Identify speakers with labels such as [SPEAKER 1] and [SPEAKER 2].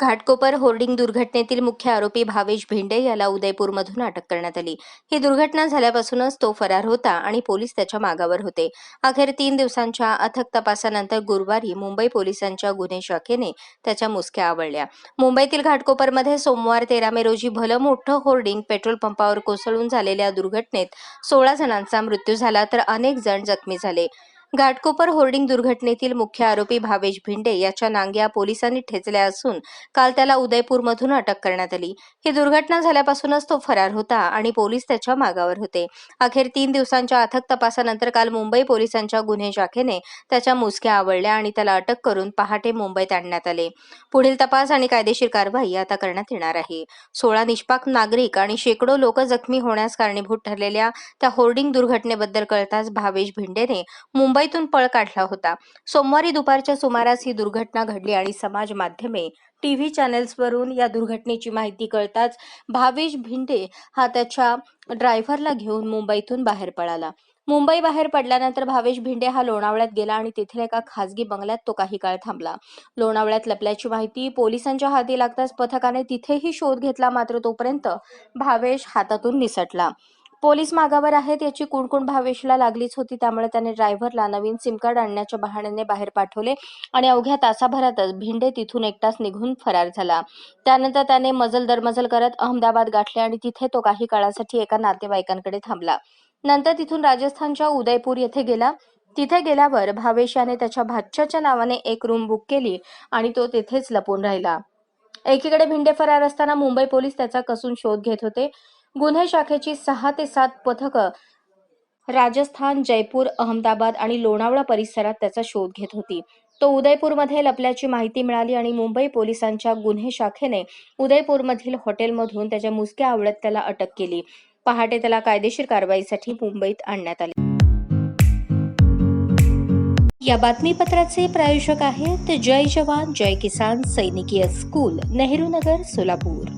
[SPEAKER 1] Ghatkopar hoarding दुर्घटनेतील मुख्य आरोपी भावेश भेंडे याला उदयपूरमधून अटक करण्यात आली. ही दुर्घटना झाल्यापासूनच तो फरार होता आणि पोलीस त्याच्या मागावर होते. अखेर तीन दिवसांच्या अथक तपासानंतर गुरुवारी मुंबई पोलिसांच्या गुन्हे शाखेने त्याच्या मुसक्या आवळल्या. मुंबईतील घाटकोपरमध्ये सोमवार तेरा मे रोजी भलं मोठं होर्डिंग पेट्रोल पंपावर कोसळून झालेल्या दुर्घटनेत सोळा जणांचा मृत्यू झाला तर अनेक जण जखमी झाले. घाटकोपर होर्डिंग दुर्घटनेतील मुख्य आरोपी भावेश भिंडे याच्या नांग्या पोलिसांनी ठेचल्या असून काल त्याला उदयपूरमधून अटक करण्यात आली. ही दुर्घटना झाल्यापासूनच तो फरार होता आणि पोलीस त्याच्या मागावर होते. अखेर तीन दिवसांच्या अथक तपासानंतर काल मुंबई पोलिसांच्या गुन्हे शाखेने त्याच्या मुसक्या आवळल्या आणि त्याला अटक करून पहाटे मुंबईत आणण्यात आले. पुढील तपास आणि कायदेशीर कारवाई आता करण्यात येणार आहे. सोळा निष्पाक नागरिक आणि शेकडो लोक जखमी होण्यास कारणीभूत ठरलेल्या त्या होर्डिंग दुर्घटनेबद्दल कळताच भावेश भिंडेने मुंबई मुंबईतून पळ काढला होता. सोमवारी दुपारच्या सुमारास ही दुर्घटना घडली आणि समाज माध्यमे टीव्ही चॅनेल्सवरून या दुर्घटनेची माहिती कळताच भावेश भिंडे हा त्याच्या ड्रायव्हरला घेऊन मुंबईतून बाहेर पळाला. मुंबई बाहेर पडल्यानंतर भावेश भिंडे हा लोणावळ्यात गेला आणि तेथील एका खासगी बंगल्यात तो काही काळ थांबला. लोणावळ्यात लपल्याची माहिती पोलिसांच्या हाती लागताच पथकाने तिथेही शोध घेतला मात्र तोपर्यंत भावेश हातातून निसटला. पोलीस मागावर आहेत याची कुणकुण भावेशला लागलीच होती त्यामुळे त्याने ड्रायव्हरला नवीन सिम कार्ड आणण्याच्या बहाण्याने बाहेर पाठवले आणि अवघ्या तासाभरातच भिंडे तिथून एकटाच निघून फरार झाला. त्यानंतर त्याने मजल दरमजल करत अहमदाबाद गाठले आणि तिथे तो काही काळासाठी एका नातेवाईकांकडे थांबला. नंतर तिथून राजस्थानच्या उदयपूर येथे गेला. तिथे गेल्यावर भावेश याने त्याच्या भाच्याच्या नावाने एक रूम बुक केली आणि तो तेथेच लपून राहिला. एकीकडे भिंडे फरार असताना मुंबई पोलीस त्याचा कसून शोध घेत होते. गुन्हे शाखेची सहा ते सात पथकं राजस्थान जयपूर अहमदाबाद आणि लोणावळा परिसरात त्याचा शोध घेत होती. तो उदयपूरमध्ये लपल्याची माहिती मिळाली आणि मुंबई पोलिसांच्या गुन्हे शाखेने उदयपूरमधील हॉटेलमधून त्याच्या मुसक्या आवडत त्याला अटक केली. पहाटे त्याला कायदेशीर कारवाईसाठी मुंबईत आणण्यात आले. या बातमीपत्राचे प्रायोजक आहेत जय जवान जय किसान सैनिकीय स्कूल नेहरू नगर सोलापूर.